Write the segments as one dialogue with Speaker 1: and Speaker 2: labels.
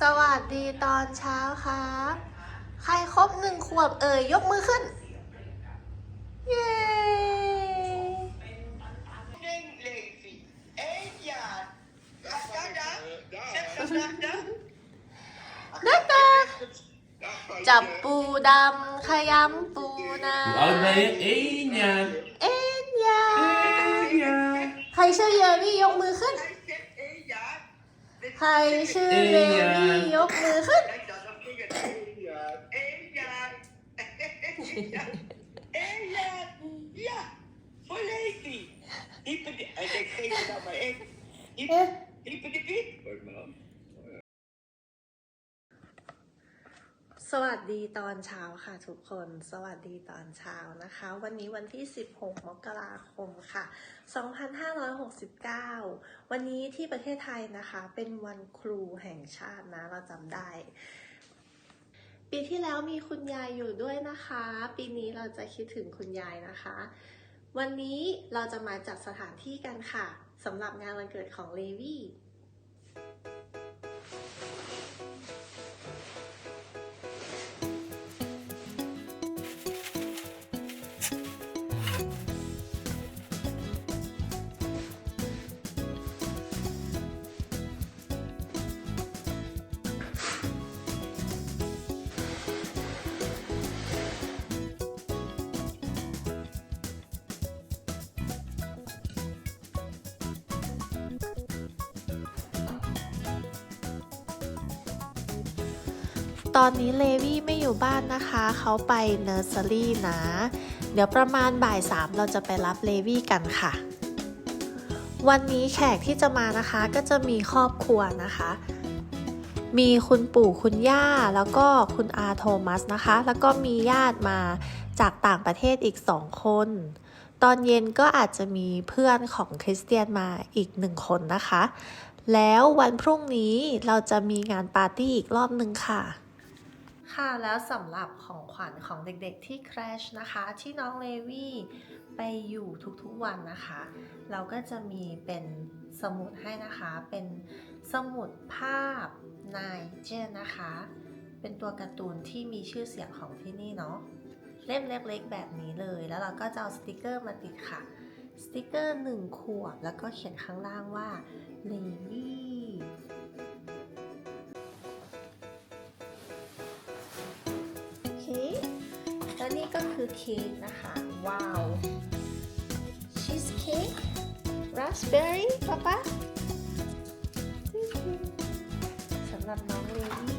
Speaker 1: สวัสดีตอนเช้าครับ ใครครบหนึ่งขวบเอ่ยยกมือขึ้น เย้
Speaker 2: Ding lazy. Hey, yeah. Da, da, da. Da, da, da.
Speaker 1: ได้ตาจับปูดำขยำปูนา
Speaker 3: Laat ben je één jaar.
Speaker 1: เอ็นยา
Speaker 3: Eén jaar.
Speaker 1: ใครชื่อเยมี่ยกมือขึ้น
Speaker 2: Hij
Speaker 1: ใครชื่อเรมี่ยกมือขึ้น
Speaker 2: Kijk dan, dan ging het. Hey, ja. Hey, ja. Hey, ja. Ja. Voor lazy. Hyper die... Hij denkt, geef me dan maar één. Hyper, hyper die piep. Kijk maar
Speaker 1: สวัสดีตอนเช้าค่ะทุกคน สวัสดีตอนเช้านะคะ วันนี้วันที่ 16 มกราคมค่ะ 2569 วันนี้ที่ประเทศไทยนะคะ เป็นวันครูแห่งชาตินะ เราจำได้ ปีที่แล้วมีคุณยายอยู่ด้วยนะคะ ปีนี้เราจะคิดถึงคุณยายนะคะ วันนี้เราจะมาจัดสถานที่กันค่ะสำหรับงานวันเกิดของเลวี่ ตอนนี้เลวี่ไม่อยู่บ้านนะคะ เขาไปเนอร์เซอรี่นะ เดี๋ยวประมาณบ่ายสามเราจะไปรับเลวี่กันค่ะ วันนี้แขกที่จะมานะคะก็จะมีครอบครัวนะคะ มีคุณปู่คุณย่าแล้วก็คุณอาโทมัสนะคะ แล้วก็มีญาติมาจากต่างประเทศอีกสองคน ตอนเย็นก็อาจจะมีเพื่อนของคริสเตียนมาอีกหนึ่งคนนะคะแล้ววันพรุ่งนี้เราจะมีงานปาร์ตี้อีกรอบหนึ่งค่ะ ค่ะแล้วสำหรับของขวัญของเด็กๆที่ Crash นะคะ ที่น้องเลวี่ไปอยู่ทุกๆวันนะคะ เราก็จะมีเป็นสมุดให้นะคะ เป็นสมุดภาพนายเจนนะคะ เป็นตัวการ์ตูนที่มีชื่อเสียงของที่นี่เนาะเล่มเล็กๆแบบนี้เลย แล้วเราก็จะเอาสติกเกอร์มาติดค่ะ สติกเกอร์หนึ่งขวบแล้วก็เขียนข้างล่างว่าเลวี่ ก็คือเค้กนะคะ ว้าว ชีสเค้กราสเบอร์รี่ป๊าป๊าสำหรับน้องเลน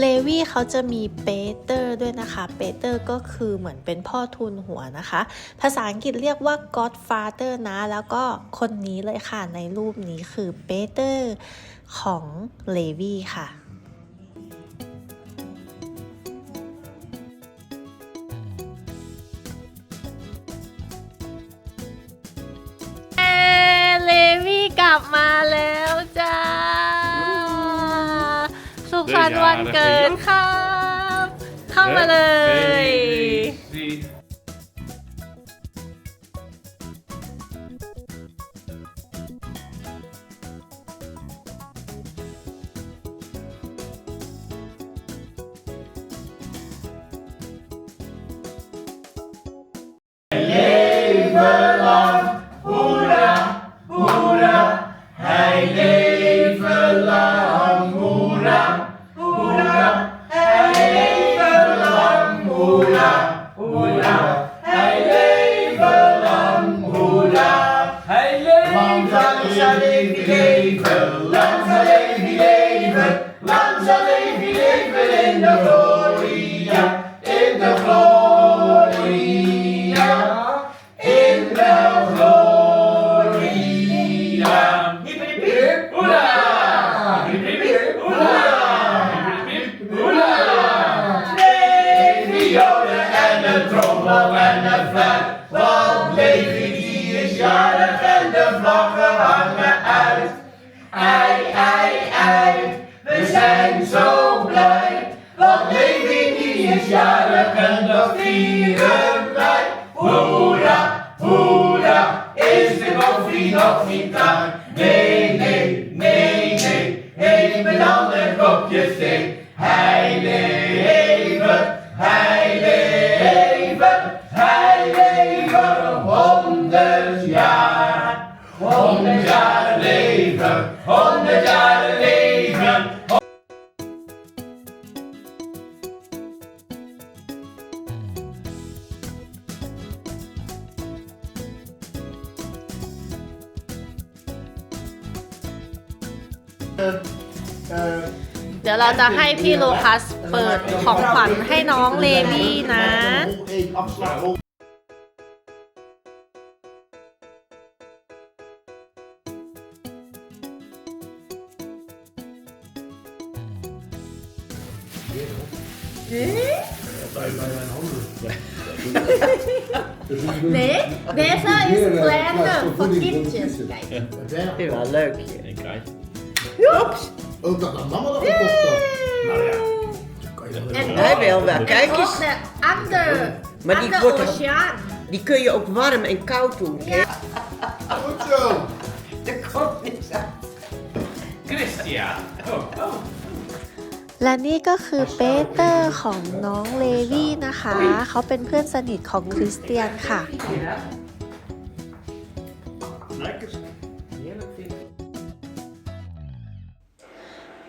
Speaker 1: เลวี่เขาจะมีเปเตอร์ด้วยนะคะเปเตอร์ก็คือเหมือนเป็นพ่อทุนหัวนะคะ ภาษาอังกฤษเรียกว่า Godfather นะ แล้วก็คนนี้เลยค่ะในรูปนี้คือเปเตอร์ของเลวี่ค่ะ วันเกิดครับ เข้ามาเลย
Speaker 3: hands
Speaker 2: are
Speaker 4: they believing in the glory, in the glory. Levi die is jarig en dat vieren wij. Hoera, hoera, is de koffie nog niet klaar?
Speaker 1: เดี๋ยวเราจะให้พี่โลคัสเปิดของขวัญให้น้องเลวี่นะ Nee, deze is kleiner voor kindjes. Kijk.
Speaker 5: Wel leuk.
Speaker 3: En kijk.
Speaker 6: Ook dat dan mama dat gekocht had.
Speaker 3: Nou ja.
Speaker 1: En
Speaker 5: Hij wil wel. Kijk
Speaker 1: ook
Speaker 5: eens.
Speaker 1: de andere,
Speaker 5: Maar die
Speaker 1: andere
Speaker 5: wordt-
Speaker 1: oceaan.
Speaker 5: Die kun je ook warm en koud doen. Kijk,
Speaker 6: Goed zo.
Speaker 5: er komt niks aan.
Speaker 3: Christian. Oh, oh.
Speaker 1: และนี่ก็คือเปเตอร์ของน้องเลวี่นะคะ เขาเป็นเพื่อนสนิทของคริสเตียนค่ะ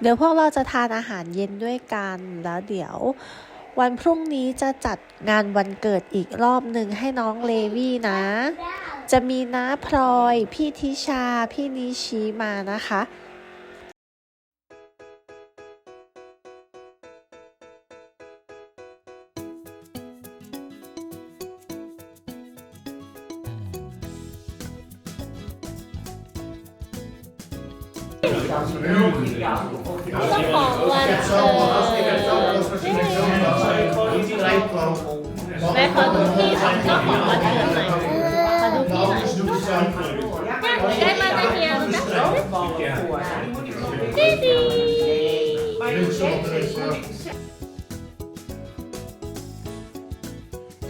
Speaker 1: เดี๋ยวพวกเราจะทานอาหารเย็นด้วยกันแล้วเดี๋ยว วันพรุ่งนี้จะจัดงานวันเกิดอีกรอบหนึ่งให้น้องเลวี่นะ จะมีน้าพลอย พี่ทิชา พี่นิชิมานะคะ ของวันเกิดแม่ขอดูพี่เจ้าของวันเกิดหน่อยขอดูพี่หน่อยได้มาตะเกียบนะดีดี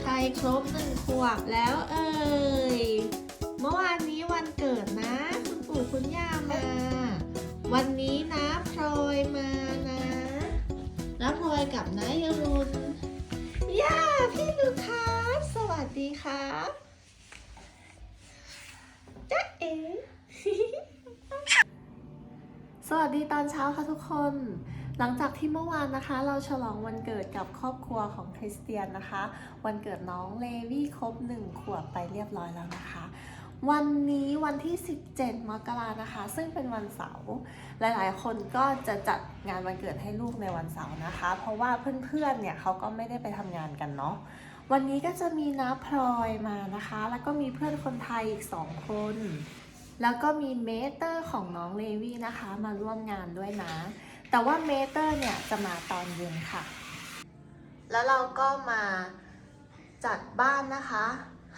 Speaker 1: ใครครบหนึ่งขวบแล้วเอ่ย สวัสดีตอนเช้าค่ะทุกคน หลังจากที่เมื่อวานนะคะ เราฉลองวันเกิดกับครอบครัวของคริสเตียนนะคะ วันเกิดน้องเลวี่ครบหนึ่งขวบไปเรียบร้อยแล้วนะคะ วันนี้วันที่ 17 มกรานะคะ ซึ่งเป็นวันเสาร์หลายๆ คนก็จะจัดงานวันเกิดให้ลูกในวันเสาร์นะคะ เพราะว่าเพื่อนๆเนี่ยเขาก็ไม่ได้ไปทำงานกันเนาะวันนี้ก็จะมีน้าพลอยมานะคะ แล้วก็มีเพื่อนคนไทยอีก2คน แล้วก็มีเมเตอร์ของน้องเลวี่นะคะ มาร่วมงานด้วยนะ แต่ว่าเมเตอร์เนี่ยจะมาตอนเย็นค่ะ แล้วเราก็มาจัดบ้านนะคะ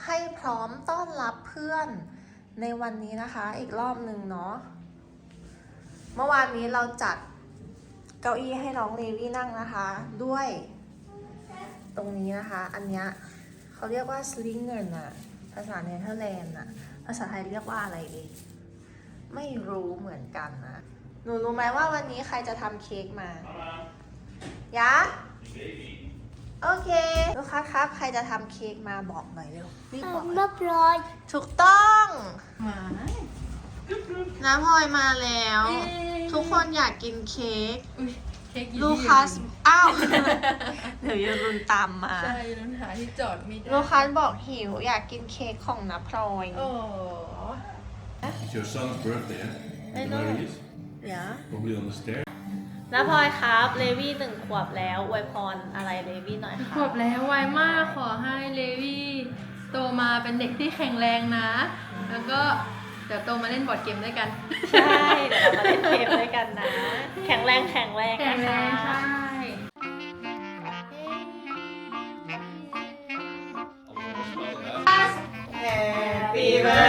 Speaker 1: ให้พร้อมต้อนรับเพื่อนในวันนี้นะคะ อีกรอบหนึ่งเนาะ เมื่อวานนี้เราจัดเก้าอี้ให้น้องเลวี่นั่งนะคะ ด้วยตรงนี้นะคะ อันเนี้ยเขาเรียกว่า slinger น่ะภาษาเนเธอร์แลนด์นะ ภาษาไทยเรียกว่าอะไรดีไม่รู้เหมือนกันนะ หนูรู้ไหมว่าวันนี้ใครจะทำเค้กมายะโอเคลูกค้าครับ ใครจะทำเค้กมาบอกหน่อยเร็วรีบบอกหน่อย
Speaker 7: เรียบร้อย
Speaker 1: ถูกต้องน้ำพลอยมาแล้ว ทุกคนอยากกินเค้ก ลูคัสอ้าวเดี๋ยวยูรุนตามมา
Speaker 8: ใช่ลุนหาที่จอดไม่ได้
Speaker 1: ลูคัสบอกหิว อยากกินเค้กของน้าพลอย
Speaker 8: โอ้
Speaker 3: It's your son's birthday, huh?
Speaker 1: I
Speaker 3: You
Speaker 1: know.
Speaker 3: where he is?
Speaker 1: เดี๋ยว
Speaker 3: Probably on the stairs.
Speaker 1: น้าพลอยครับ เลวี่หนึ่งขวบแล้วอวยพรอะไรเลวี่หน่อยค
Speaker 8: ข
Speaker 1: รั
Speaker 8: ว
Speaker 1: บบ
Speaker 8: แล้วไวมากขอให้เลวี่โตมาเป็นเด็กที่แข็งแรงนะ แล้วก็ เดี๋ยวโตมาเล่นบอร์ดเกมด้วยกัน
Speaker 1: ใช่ เดี๋ยวเรามาเล่นเกมด้วยกันนะ แข็งแรงแข็งแรง
Speaker 8: แข็ง
Speaker 1: นะ
Speaker 8: แรง
Speaker 1: คะ
Speaker 8: ใช่
Speaker 5: Happy birthday
Speaker 1: to
Speaker 3: Happy birthday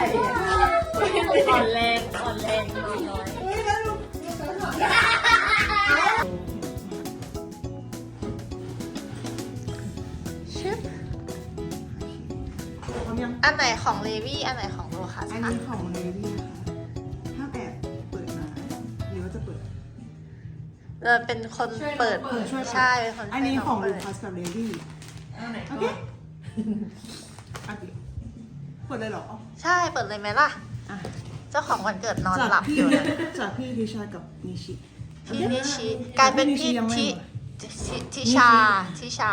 Speaker 1: อ่
Speaker 8: อนแรงอ่อนแรงน้อย
Speaker 1: ๆอันไหนของเลวี่อันไหนของโลคัส
Speaker 7: อัน
Speaker 1: คะ
Speaker 7: นี้ของเลวี่ค่ะถ้าแบบเปิดมาหรือว่าจะเปิด
Speaker 1: เราเป็นคนเปิด
Speaker 7: ช่วย
Speaker 1: ใช่เป็นคน
Speaker 7: อันนี้ของ
Speaker 1: เปิ
Speaker 7: ลู
Speaker 1: ด
Speaker 7: คัสกับเลวี่
Speaker 8: อันไหน
Speaker 7: โอเคโอเค เปิดเลยเหรอ
Speaker 1: ใช่เปิดเลยไหมล่ะ
Speaker 7: อะ
Speaker 1: เจ้าของวันเกิดนอน
Speaker 7: จาก
Speaker 1: หลับ
Speaker 7: พี่
Speaker 1: อยู่นะ
Speaker 7: จากพี่ทิชากับนิชิ
Speaker 1: พี่นิชิกลายเป็นพี่
Speaker 7: ยังไม่
Speaker 1: ทิ
Speaker 7: หมด
Speaker 1: ทิทิชาทิชา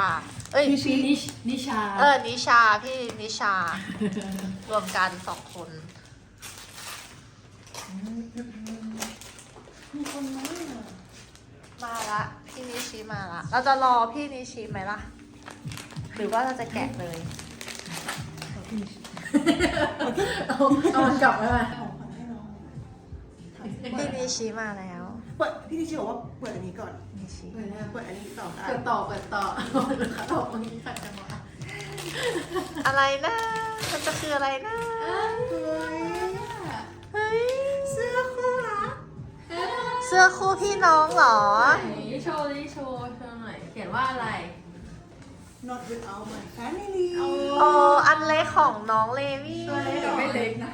Speaker 1: เอ้ย
Speaker 7: นิชิ
Speaker 8: นิชนิชา
Speaker 1: เออ นิชา พี่นิชา รวมกันสองคนมาละ พี่นิชิมาละ เราจะรอพี่นิชิไหมล่ะ หรือว่าเราจะแกะเลย
Speaker 8: เอาเอามันกลับมา
Speaker 7: ของขวัญให้น้อง
Speaker 1: พี่นิชิมาแล้ว
Speaker 7: เปิดพี่นิชิบอกว่าเปิดอันนี้ก่อน
Speaker 1: นิชิ
Speaker 7: เปิดอันนี้ต่อได้
Speaker 8: เปิดต่อเปิดต่อเอาต่อตรงนี้ค่ะจังหวะ
Speaker 1: อะไรนะมันจะคืออะไรนะเฮ้ย
Speaker 7: เสื้อคู่รัก
Speaker 1: เสื้อคู่พี่น้องเหรอ
Speaker 8: ไหนโชว์ดิโชว์โชว์หน่อยเขียนว่าอะไร
Speaker 7: not without my family
Speaker 1: โอ้อันเล็กของน้องเลวี่
Speaker 8: แต่ไม่เล็กนะ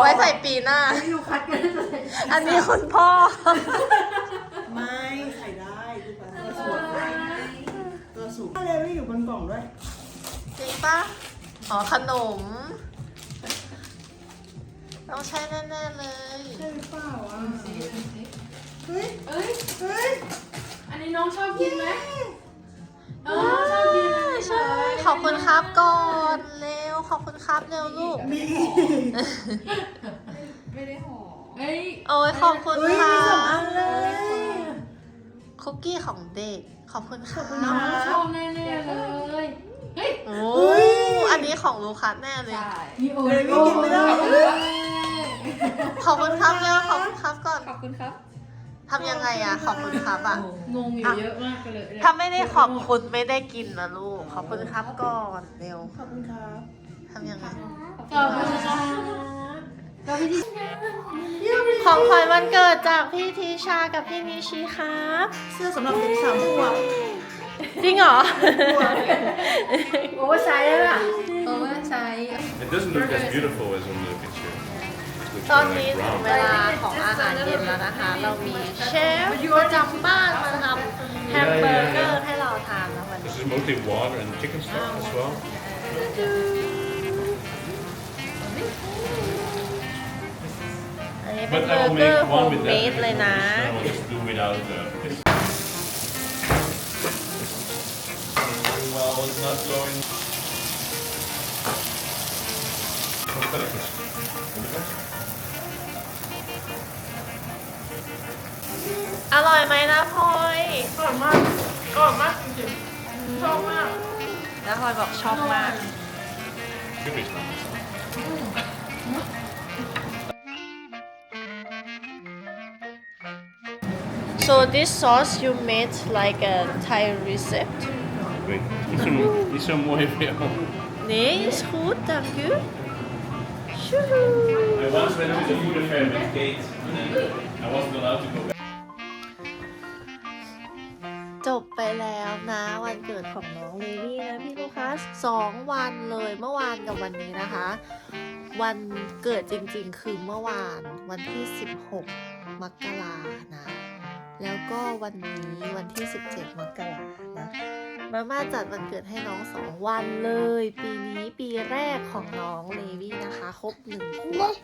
Speaker 1: ไว้ใส่ปีหน้า
Speaker 8: ไม่ดูคัดกันเลย
Speaker 1: อันนี้คุณพ่อ
Speaker 7: ไม่ใส่ได้ดูไปตัวสวยตัวสูงเลวี่อยู่บนกล่องด้วย
Speaker 1: จริงปะอ๋อขนม ต้องใช้แน่ๆเลย
Speaker 7: ใช่หรือเปล่าอะเฮ้ย
Speaker 8: เอ้ย
Speaker 7: เฮ้ย
Speaker 8: อันนี้น้องชอบกินไหม เออชอบกินอันนี้
Speaker 1: ใช่
Speaker 8: เลย
Speaker 1: ขอบคุณครับก่อนเร็วขอบคุณครับเร็วลูก
Speaker 7: มี
Speaker 8: ไม่ได้ห่อเอ้ย
Speaker 1: โอ้ยขอบคุณ
Speaker 7: เฮ้ย
Speaker 1: ค่ะ
Speaker 7: มีสองอันเลย
Speaker 1: คุกกี้ของเด็กขอบคุณค่ะ
Speaker 8: น้องชอบแน่ๆเลยเฮ้ย
Speaker 1: โอ้อันนี้ของลูคัสแน่เลย
Speaker 8: มีโอ
Speaker 7: เลวี่กินไม่ได้
Speaker 1: ขอบคุณครับเร็วขอบคุณครับก่อน
Speaker 8: ขอบคุณครับ
Speaker 1: ทำยังไงอะขอบคุณครับอะ
Speaker 8: งงอยู่เยอะมากเลย
Speaker 1: ถ้าไม่ได้ขอบคุณไม่ได้กินนะลูก ขอบคุณครับก่อนเร็ว
Speaker 7: ขอบคุณครับ
Speaker 1: ทำยังไง
Speaker 8: ขอบคุณครับเราพี่ที่
Speaker 1: ของขวัญวันเกิดจากพี่ทีชากับพี่นิชิครับ
Speaker 7: เสื้อสำหรับเด็กสามขวบ
Speaker 1: จริงเหรอ
Speaker 8: โอ้ใช้แล้วล่ะโอ้ใช้
Speaker 3: It doesn't look as beautiful as on the picture. It looks
Speaker 1: ตอน
Speaker 3: more
Speaker 1: นี้
Speaker 3: like
Speaker 1: ถึง
Speaker 3: brown.
Speaker 1: เวลาของอาหารเย็นแล้วนะคะ เรามีเชฟประจำบ้านมาทำแฮมเบอร์เกอร์ให้เราทานนะวัน
Speaker 3: This
Speaker 1: นี้
Speaker 3: is mostly water and chicken stock as well.
Speaker 1: อันนี้เป็น
Speaker 3: But
Speaker 1: เบอ
Speaker 3: I
Speaker 1: ร์
Speaker 3: will
Speaker 1: เกอร์
Speaker 3: make
Speaker 1: โฮ
Speaker 3: one
Speaker 1: ม
Speaker 3: with
Speaker 1: เม
Speaker 3: that.
Speaker 1: ดเลยนะ
Speaker 3: I will just do without the. this. Well, it's not going.
Speaker 1: อร่อยไหมนะพลอย
Speaker 8: อร่อยมากอร่อยมากจริงๆชอบมาก
Speaker 1: แล้วพลอยบอกชอบมาก
Speaker 3: Should be fine.
Speaker 1: so this sauce you made like a Thai recipe
Speaker 3: Wait, niet zo, niet zo mooi voor jou.
Speaker 1: Nee, is goed, dank u. Tjoehoe.
Speaker 3: I once went to the food affair with Kate, and then I wasn't allowed to go back.
Speaker 1: ไปแล้วนะวันเกิดของน้องเลวี่นะพี่ลูคัสสองวันเลยเมื่อวานกับวันนี้นะคะ วันเกิดจริงๆ คือเมื่อวานวันที่ 16 มกรานะ แล้วก็วันนี้วันที่ 17 มกรานะมาม่าจัดวันเกิดให้น้องสองวันเลย ปีนี้ปีแรกของน้องเลวี่นะคะ ครบหนึ่งขวบ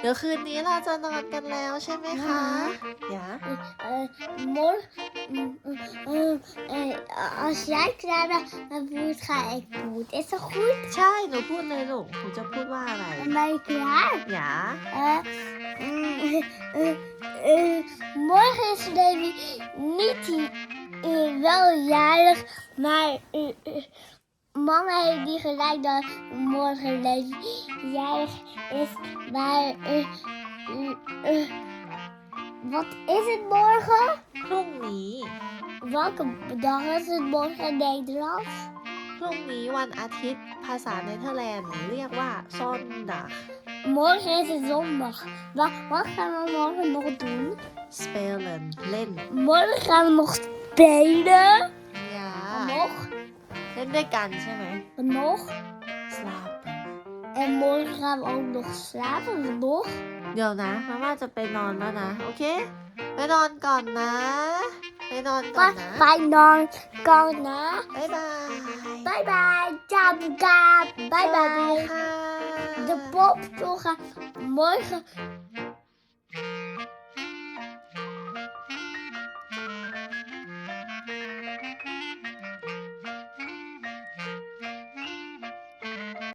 Speaker 1: เดี๋ยวคืนนี้เราจะนอนกันแล้วใช่ไหมคะ
Speaker 7: Ja.
Speaker 9: Eh, morgen, eh, als jij klaar bent met boet, ga ik boet. Is dat goed?
Speaker 1: ใช่ หนูพูดเลยลูก หนูจะพูดว่าอะไร
Speaker 9: Ben je klaar?
Speaker 1: หยา
Speaker 9: Eh, mm, eh, eh, morgen is Davy niet, eh, wel jarig, maar eh, eh, mama heeft niet gelijk dat morgen Levi jarig is. Maar eh, eh, eh, wat is het morgen?
Speaker 1: พรุ่งนี้
Speaker 9: Welke dag is het morgen in Nederlands?
Speaker 1: พรุ่งนี้วันอาทิตย์ ภาษาเนเธอร์แลนด์เรียกว่าซอนดา
Speaker 9: Morgen is het zondag. Wat, wat gaan we morgen nog doen?
Speaker 1: สเปลนเล่น
Speaker 9: Morgen gaan we nog spelen.
Speaker 1: อย่า
Speaker 9: Nog,
Speaker 1: เล่นด้วยกันใช่ไหม
Speaker 9: nog.
Speaker 1: สลาบ
Speaker 9: En morgen gaan we ook nog slapen. Nog.
Speaker 1: เดี๋ยวนะมาม่าจะไปนอนแล้วนะ โอเค ไปนอนก่อนนะ ไปนอนก่อน
Speaker 9: Bye
Speaker 1: นะ
Speaker 9: bye, non. Kona.
Speaker 1: บ๊ายบาย
Speaker 9: Bye bye. Ciao, Boeka.
Speaker 1: ส
Speaker 9: Bye
Speaker 1: วัสดี
Speaker 9: bye.
Speaker 1: ค่ะ
Speaker 9: De poptoga. Morgen